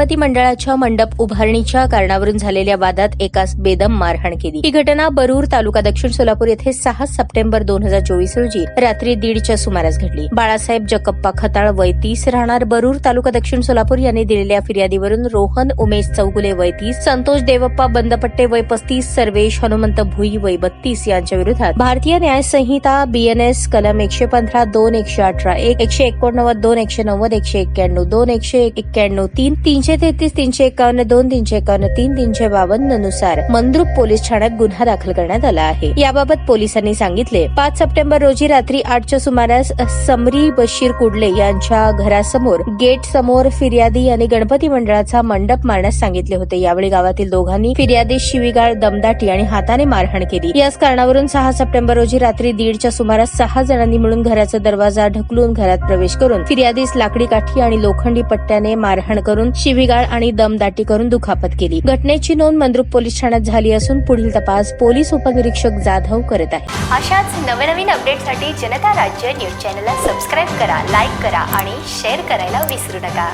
गणपती मंडळाच्या मंडप उभारणीच्या कारणावरून झालेल्या वादात एकास बेदम मारहाण केली. ही घटना बरूर तालुका दक्षिण सोलापूर येथे सहा सप्टेंबर दोन हजार चोवीस रोजी रात्री दीडच्या सुमारास घडली. बाळासाहेब जकप्पा खताळ वय तीस राहणार बरूर तालुका दक्षिण सोलापूर यांनी दिलेल्या फिर्यादीवरून रोहन उमेश चौगुले वय तीस संतोष देवप्पा बंदपट्टे वय पस्तीस सर्वेश हनुमंत भुई वय बत्तीस यांच्या विरोधात भारतीय न्याय संहिता बीएनएस कलम एकशे पंधरा दोन एकशे अठरा एक एकशे एकोणनव्वद दोन एकशे नव्वद एकशे एक्क्याण्णव दोन एकशे एक्क्याण्णव तीन तीनशे तेहतीस तीनशे एकावन्न दोन तीनशे एकावन्न तीन तीनशे बावन्ननुसार मंद्रुप पोलीस ठाण्यात गुन्हा दाखल करण्यात आला आहे. याबाबत पोलिसांनी सांगितले पाच सप्टेंबर रोजी रात्री आठच्या सुमारास समरी बशीर कुडले यांच्या घरासमोर गेट समोर फिर्यादी यांनी गणपती मंडळाचा मंडप मारण्यास सांगितले होते. यावेळी गावातील दोघांनी फिर्यादी शिवीगाळ दमदाटी आणि हाताने मारहाण केली. याच कारणावरून सहा सप्टेंबर रोजी रात्री दीडच्या सुमारास सहा जणांनी मिळून घराचा दरवाजा ढकलून घरात प्रवेश करून फिर्यादीस लाकडी काठी आणि लोखंडी पट्ट्याने मारहाण करून शिवीगाळ आणि दमदाटी करून दुखापत केली. घटनेची नोंद मंद्रुप पोलीस ठाण्यात झाली असून पुढील तपास पोलीस उपनिरीक्षक जाधव करत आहे. अशाच नवनवीन अपडेटसाठी जनता राज्य न्यूज चॅनलला सबस्क्राईब करा लाईक करा आणि शेअर करायला विसरू नका.